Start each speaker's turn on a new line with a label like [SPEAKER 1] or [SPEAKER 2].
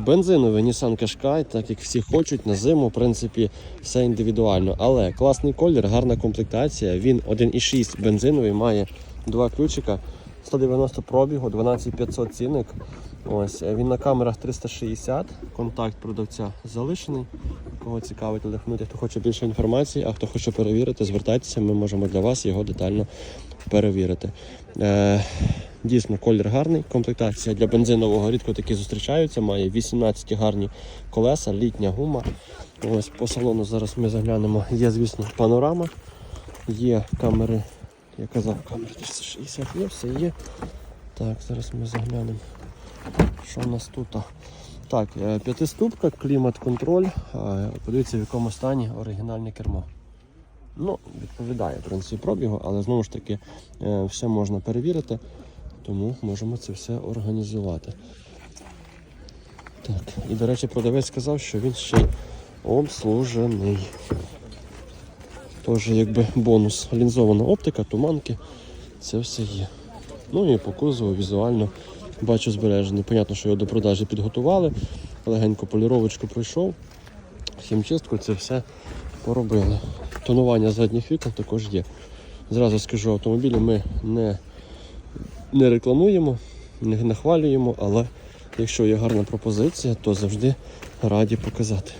[SPEAKER 1] бензиновий Nissan Qashqai, так як всі хочуть на зиму, в принципі, все індивідуально. Але класний колір, гарна комплектація. Він 1,6 бензиновий, має два ключика, 190 пробігу, 12500 цінник. Ось е, він на камерах 360. Контакт продавця залишений. Кого цікавить телефонуйте, хто хоче більше інформації, а хто хоче перевірити, звертайтеся, ми можемо для вас його детально перевірити. Е, дійсно, колір гарний, комплектація для бензинового рідко такі зустрічаються. Має 18 гарні колеса, літня гума. Ось по салону зараз ми заглянемо. Є, звісно, панорама, є камери, я казав, камери 360 є, все є. Так, зараз ми заглянемо. Що в нас тут? Так, е, п'ятиступка, клімат-контроль. Е, Подивіться, в якому стані оригінальне кермо. Ну, відповідає принципі пробігу, але знову ж таки е, все можна перевірити, тому можемо це все організувати. Так, і до речі, продавець сказав, що він ще обслужений. Тож, якби бонус. Лінзована оптика, туманки, це все є. Ну і по кузову візуально бачу збережений. Понятно, що його до продажі підготували, легенько поліровочку пройшов, хімчистку це все поробили. Тонування задніх вікон також є. Зразу скажу, автомобілі ми не, не рекламуємо, не нахвалюємо, але якщо є гарна пропозиція, то завжди раді показати.